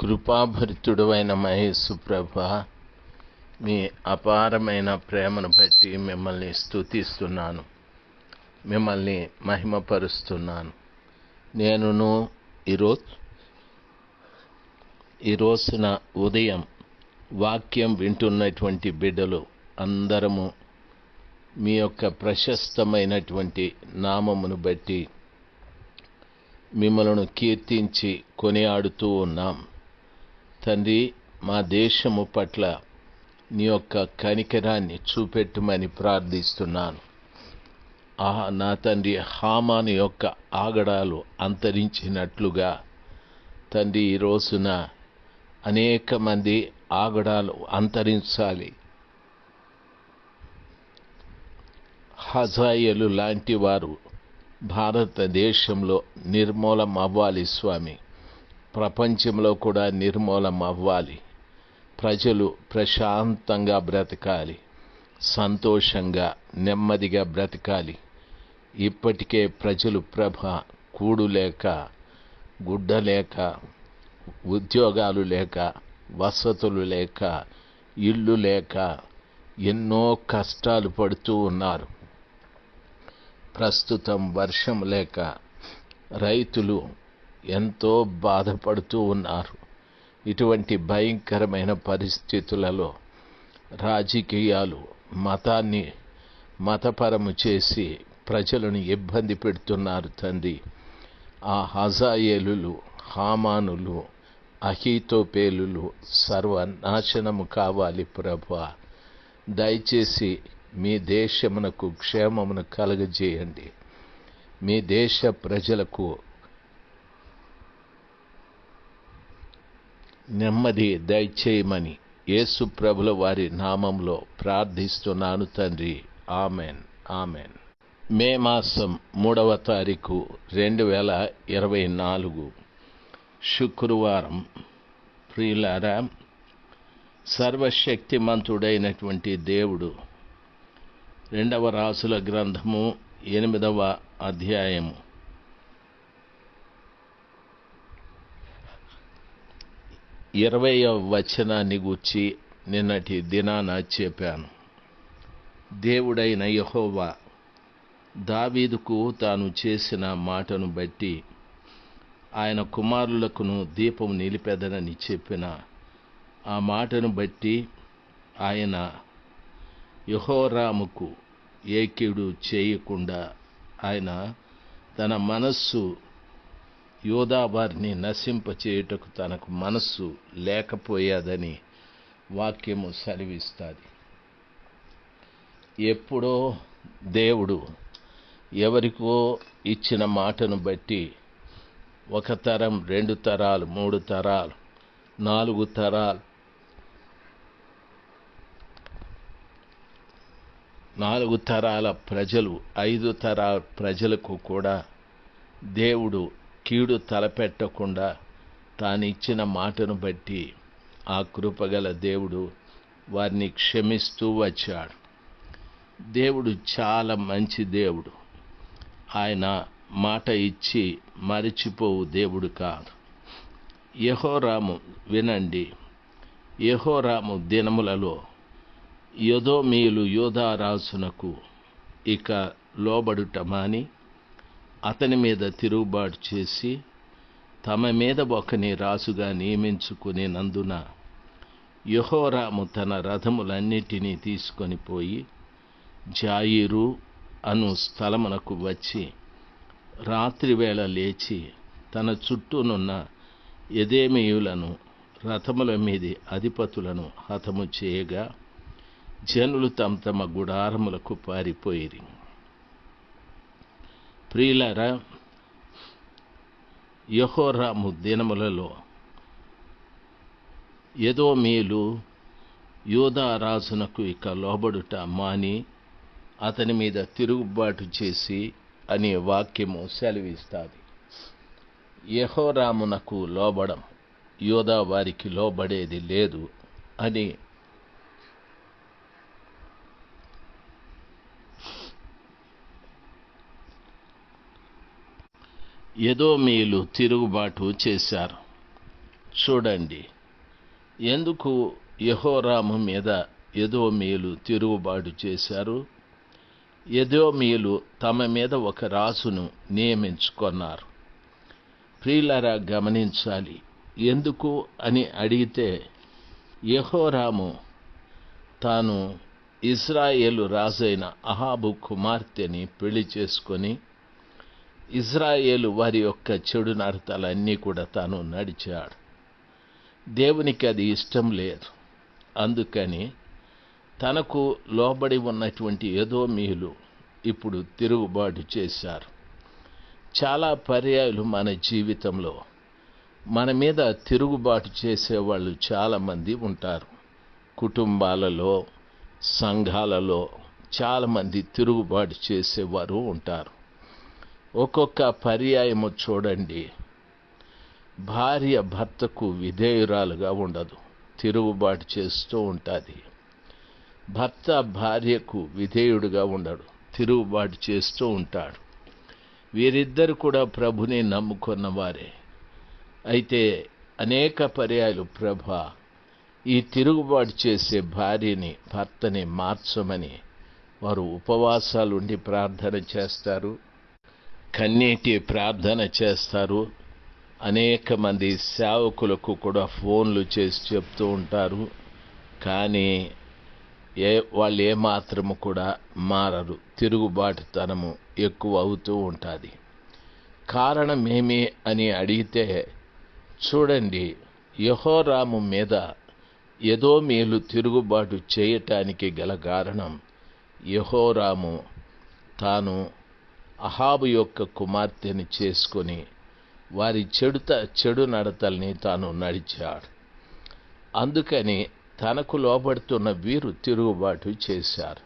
కృపాభరితుడవైన అయిన ప్రభ మీ అపారమైన ప్రేమను బట్టి మిమ్మల్ని స్తుతిస్తున్నాను. మిమ్మల్ని మహిమపరుస్తున్నాను. నేనును ఈరోజు ఈ రోజున ఉదయం వాక్యం వింటున్నటువంటి బిడ్డలు అందరము మీ యొక్క ప్రశస్తమైనటువంటి నామమును బట్టి మిమ్మలను కీర్తించి కొనియాడుతూ ఉన్నాం. తండ్రి మా దేశము పట్ల నీ యొక్క కనికరాన్ని చూపెట్టమని ప్రార్థిస్తున్నాను. ఆ నా తండ్రి హామాను యొక్క ఆగడాలు అంతరించినట్లుగా తండ్రి ఈ రోజున అనేక మంది ఆగడాలు అంతరించాలి. హజాయలు లాంటి వారు భారతదేశంలో నిర్మూలం అవ్వాలి స్వామి. ప్రపంచంలో కూడా నిర్మూలం అవ్వాలి ప్రజలు ప్రశాంతంగా బ్రతకాలి. సంతోషంగా నెమ్మదిగా బ్రతకాలి. ఇప్పటికే ప్రజలు ప్రభ కూడు లేక గుడ్డ లేక ఉద్యోగాలు లేక వసతులు లేక ఇల్లు లేక ఎన్నో కష్టాలు పడుతూ ఉన్నారు. ప్రస్తుతం వర్షం లేక రైతులు ఎంతో బాధపడుతూ ఉన్నారు. ఇటువంటి భయంకరమైన పరిస్థితులలో రాజకీయాలు మతాన్ని మతపరము చేసి ప్రజలను ఇబ్బంది పెడుతున్నారు తండ్రి. ఆ హజాయేలులు హామానులు అహీతోపేలులు సర్వనాశనము కావాలి ప్రభా. దయచేసి మీ దేశమునకు క్షేమమును కలగజేయండి. మీ దేశ ప్రజలకు నెమ్మది దయచేయమని యేసు ప్రభుల వారి నామంలో ప్రార్థిస్తున్నాను తండ్రి. ఆమెన్. ఆమెన్. మే మాసం మూడవ తారీఖు రెండు వేల ఇరవై నాలుగు. శుక్రవారం. ప్రియులారా సర్వశక్తిమంతుడైనటువంటి దేవుడు రెండవ రాసుల గ్రంథము ఎనిమిదవ అధ్యాయము. ఇరవై వచనాన్ని గూర్చి నిన్నటి దినాన చెప్పాను. దేవుడైన యహోవా దావీదుకు తాను చేసిన మాటను బట్టి ఆయన కుమారులకును దీపం నిలిపెదనని చెప్పిన ఆ మాటను బట్టి ఆయన యహోరాముకు ఏకీడు చేయకుండా ఆయన తన మనస్సు యోధావారిని నశింపచేయుటకు తనకు మనస్సు లేకపోయేదని వాక్యము సెలవిస్తుంది. ఎప్పుడో దేవుడు ఎవరికో ఇచ్చిన మాటను బట్టి ఒక తరం రెండు తరాలు మూడు తరాలు నాలుగు తరాలు నాలుగు తరాల ప్రజలు ఐదు తరాల ప్రజలకు కూడా దేవుడు కీడు తలపెట్టకుండా తానిచ్చిన మాటను బట్టి ఆ కృపగల దేవుడు వారిని క్షమిస్తూ వచ్చాడు. దేవుడు చాలా మంచి దేవుడు. ఆయన మాట ఇచ్చి మరిచిపోవు దేవుడు కాదు. యహోరాము వినండి. యహోరాము దినములలో యదోమీయులు యోధారాసునకు ఇక లోబడుట మాని అతని మీద తిరుగుబాటు చేసి తమ మీద ఒకని రాసుగా నియమించుకునేనందున యహోరాము తన రథములన్నిటినీ తీసుకొని పోయి జాయిరు అను స్థలమునకు వచ్చి రాత్రివేళ లేచి తన చుట్టూనున్న ఎదేమీయులను రథముల మీది అధిపతులను హతము చేయగా జనులు తమ తమ గుడారములకు పారిపోయిరి. ప్రియులారా యహోరాము దినములలో ఏదో మేలు యోధారాజునకు ఇక లోబడుట మాని అతని మీద తిరుగుబాటు చేసి అనే వాక్యము సెలవిస్తుంది. యహోరామునకు లోబడం యోధా వారికి లోబడేది లేదు అని ఎదోమీయులు తిరుగుబాటు చేశారు. చూడండి. ఎందుకు యహోరాము మీద ఎదోమీయులు తిరుగుబాటు చేశారు? ఎదోమీయులు తమ మీద ఒక రాజును నియమించుకున్నారు. ప్రియులరా గమనించాలి. ఎందుకు అని అడిగితే యహోరాము తాను ఇజ్రాయేలు రాజైన అహాబు కుమార్తెని పెళ్ళి చేసుకొని ఇజ్రాయేలు వారి యొక్క చెడు నడతలన్నీ కూడా తాను నడిచాడు. దేవునికి అది ఇష్టం లేదు. అందుకని తనకు లోబడి ఉన్నటువంటి ఏదో మీలు ఇప్పుడు తిరుగుబాటు చేశారు. చాలా పర్యాయాలు మన జీవితంలో మన మీద తిరుగుబాటు చేసేవాళ్ళు చాలామంది ఉంటారు. కుటుంబాలలో సంఘాలలో చాలామంది తిరుగుబాటు చేసేవారు ఉంటారు. ఒక్కొక్క పర్యాయము చూడండి. భార్య భర్తకు విధేయురాలుగా ఉండదు. తిరుగుబాటు చేస్తూ ఉంటుంది. భర్త భార్యకు విధేయుడుగా ఉండడు. తిరుగుబాటు చేస్తూ ఉంటాడు. వీరిద్దరు కూడా ప్రభుని నమ్ముకున్న వారే. అయితే అనేక పర్యాయాలు ప్రభ ఈ తిరుగుబాటు చేసే భార్యని భర్తని మార్చమని వారు ఉపవాసాలుండి ప్రార్థన చేస్తారు. కన్నీటి ప్రార్థన చేస్తారు. అనేక మంది సేవకులకు కూడా ఫోన్లు చేసి చెప్తూ ఉంటారు. కానీ ఏ వాళ్ళు ఏమాత్రము కూడా మారరు. తిరుగుబాటుతనము ఎక్కువ అవుతూ ఉంటుంది. కారణమేమి అని అడిగితే చూడండి యహోరాము మీద ఏదో మేలు తిరుగుబాటు చేయటానికి గల కారణం యహోరాము తాను అహాబు యొక్క కుమార్తెని చేసుకొని వారి చెడుత చెడు నడతల్ని తాను నడిచాడు. అందుకని తనకు లోబడుతున్న వీరు తిరుగుబాటు చేశారు.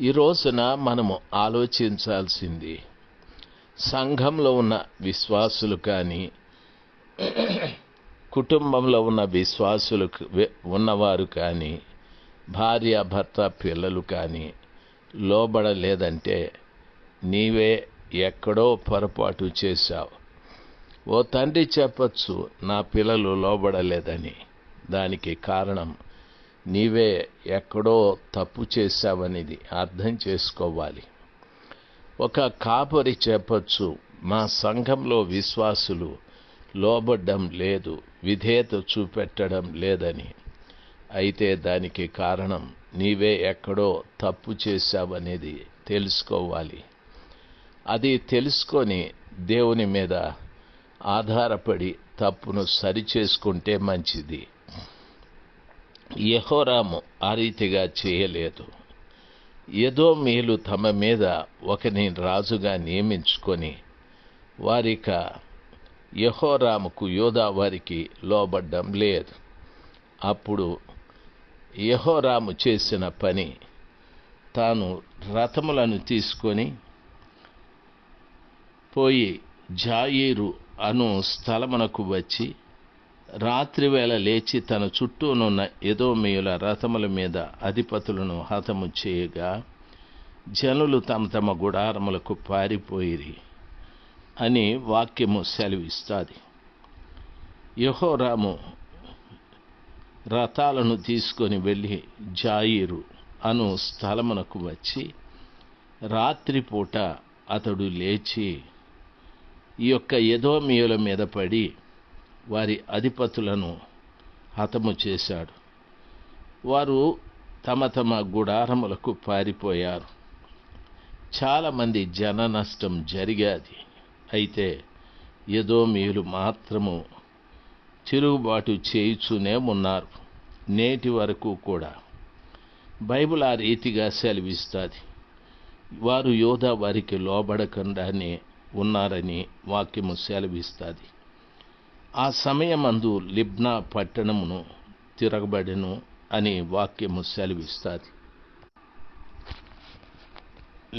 ఈ రోజున మనము ఆలోచించాల్సింది సంఘంలో ఉన్న విశ్వాసులు కానీ కుటుంబంలో ఉన్న విశ్వాసులు ఉన్నవారు కానీ భార్య భర్త పిల్లలు కానీ లోబడలేదంటే నీవే ఎక్కడో పొరపాటు చేశావు. ఓ తండ్రి చెప్పచ్చు నా పిల్లలు లోబడలేదని. దానికి కారణం నీవే ఎక్కడో తప్పు చేశావనేది అర్థం చేసుకోవాలి. ఒక కాపరి చెప్పచ్చు మా సంఘంలో విశ్వాసులు లోబడ్డం లేదు విధేయత చూపెట్టడం లేదని. అయితే దానికి కారణం నీవే ఎక్కడో తప్పు చేశావనేది తెలుసుకోవాలి. అది తెలుసుకొని దేవుని మీద ఆధారపడి తప్పును సరిచేసుకుంటే మంచిది. యహోరాము ఆ రీతిగా చేయలేదు. ఏదో మేలు తమ మీద ఒకని రాజుగా నియమించుకొని వారిక యహోరాముకు యోధా వారికి లోబడ్డం లేదు. అప్పుడు యహోరాము చేసిన పని తాను రథములను తీసుకొని పోయి జాయిరు అను స్థలమునకు వచ్చి రాత్రివేళ లేచి తన చుట్టూనున్న ఎదోమేయుల రథముల మీద అధిపతులను హతము చేయగా జనులు తమ తమ గుడారములకు పారిపోయిరి అని వాక్యము సెలవిస్తుంది. యహోరాము రథాలను తీసుకొని వెళ్ళి జాయిరు అను స్థలమునకు వచ్చి రాత్రిపూట అతడు లేచి ఈ యొక్క యదోమియుల మీద పడి వారి అధిపతులను హతము చేశాడు. వారు తమ తమ గుడారములకు పారిపోయారు. చాలామంది జన నష్టం జరిగాది. అయితే యదోమియులు మాత్రము తిరుగుబాటు చేయుచునే ఉన్నారు. నేటి వరకు కూడా బైబిల్ ఆ రీతిగా సెలవిస్తుంది. వారు యోధా వారికి లోబడకుండానే ఉన్నారని వాక్యము సెలవిస్తుంది. ఆ సమయమందు లిబ్నా పట్టణమును తిరగబడెను అని వాక్యము సెలవిస్తుంది.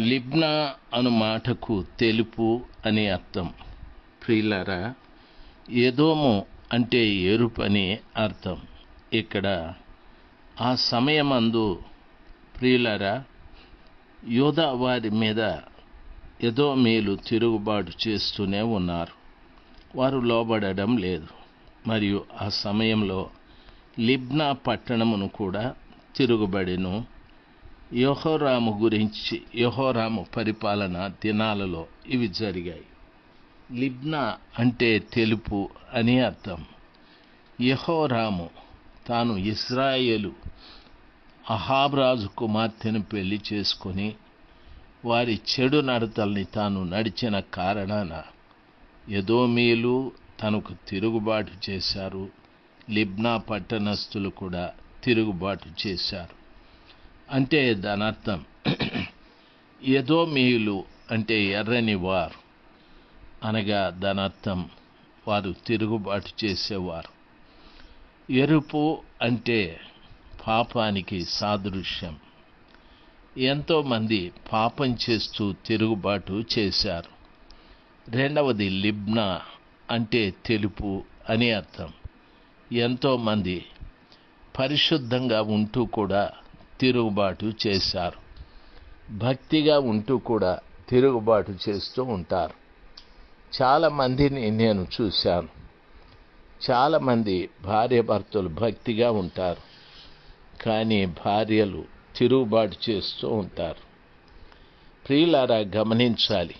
లిబ్నా అను మాటకు తెలుపు అని అర్థం. ప్రియులరా ఏదోమో అంటే ఎరుపు అని అర్థం. ఇక్కడ ఆ సమయమందు ప్రియులరా యోధా వారి మీద ఏదో మేలు తిరుగుబాటు చేస్తూనే ఉన్నారు. వారు లోబడడం లేదు. మరియు ఆ సమయంలో లిబ్నా పట్టణమును కూడా తిరుగుబడిను. యహోరాము గురించి యహోరాము పరిపాలన దినాలలో ఇవి జరిగాయి. లిబ్నా అంటే తెలుపు అని అర్థం. యహోరాము తాను ఇస్రాయేలు అహాబ్రాజు కుమార్తెను పెళ్ళి చేసుకొని వారి చెడు నడతల్ని తాను నడిచిన కారణాన యదోమీలు తనకు తిరుగుబాటు చేశారు. లిబ్నా పట్టణస్థులు కూడా తిరుగుబాటు చేశారు. అంటే దాని అర్థం యదోమీయులు అంటే ఎర్రని వారు. అనగా దాని అర్థం వారు తిరుగుబాటు చేసేవారు. ఎరుపు అంటే పాపానికి సాదృశ్యం. ఎంతోమంది పాపం చేస్తూ తిరుగుబాటు చేశారు. రెండవది లిబ్నా అంటే తెలుపు అని అర్థం. ఎంతోమంది పరిశుద్ధంగా ఉంటూ కూడా తిరుగుబాటు చేశారు. భక్తిగా ఉంటూ కూడా తిరుగుబాటు చేస్తూ ఉంటారు. చాలామందిని నేను చూశాను. చాలామంది భార్య భర్తలు భక్తిగా ఉంటారు. కానీ భార్యలు తిరుగుబాటు చేస్తూ ఉంటారు. ప్రియులారా గమనించాలి.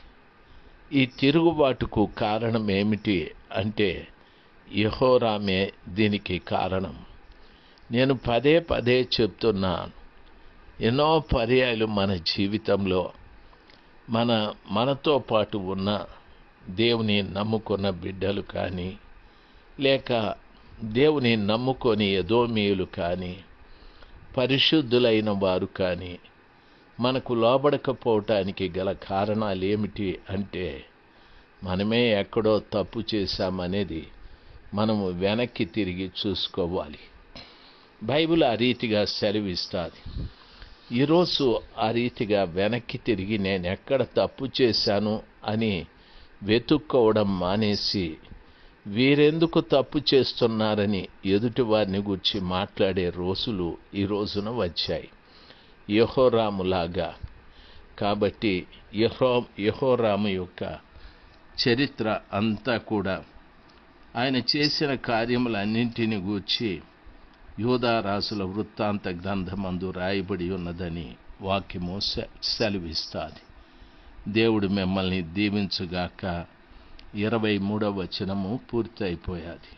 ఈ తిరుగుబాటుకు కారణం ఏమిటి అంటే యహోరామే దీనికి కారణం. నేను పదే పదే చెప్తున్నాను. ఎన్నో పర్యాయాలు మన జీవితంలో మన మనతో పాటు ఉన్న దేవుని నమ్ముకున్న బిడ్డలు కానీ లేక దేవుని నమ్ముకొని యదోమీయులు కానీ పరిశుద్ధులైన వారు కానీ మనకు లోబడకపోవటానికి గల కారణాలు ఏమిటి అంటే మనమే ఎక్కడో తప్పు చేశామనేది మనము వెనక్కి తిరిగి చూసుకోవాలి. బైబిల్ ఆ రీతిగా సెలవిస్తుంది. ఈరోజు ఆ రీతిగా వెనక్కి తిరిగి నేను ఎక్కడ తప్పు చేశాను అని వెతుక్కోవడం మానేసి వీరెందుకు తప్పు చేస్తున్నారని ఎదుటి వారిని మాట్లాడే రోజులు ఈ రోజున వచ్చాయి. యహోరాములాగా. కాబట్టి యహో యహోరాము యొక్క చరిత్ర అంతా కూడా ఆయన చేసిన కార్యములన్నింటిని గూర్చి యూదారాసుల వృత్తాంత గ్రంథమందు రాయబడి ఉన్నదని వాక్యము సెలవిస్తుంది. దేవుడు మిమ్మల్ని దీవించుగాక ఇరవై మూడవ వచనము పూర్తయిపోయాది.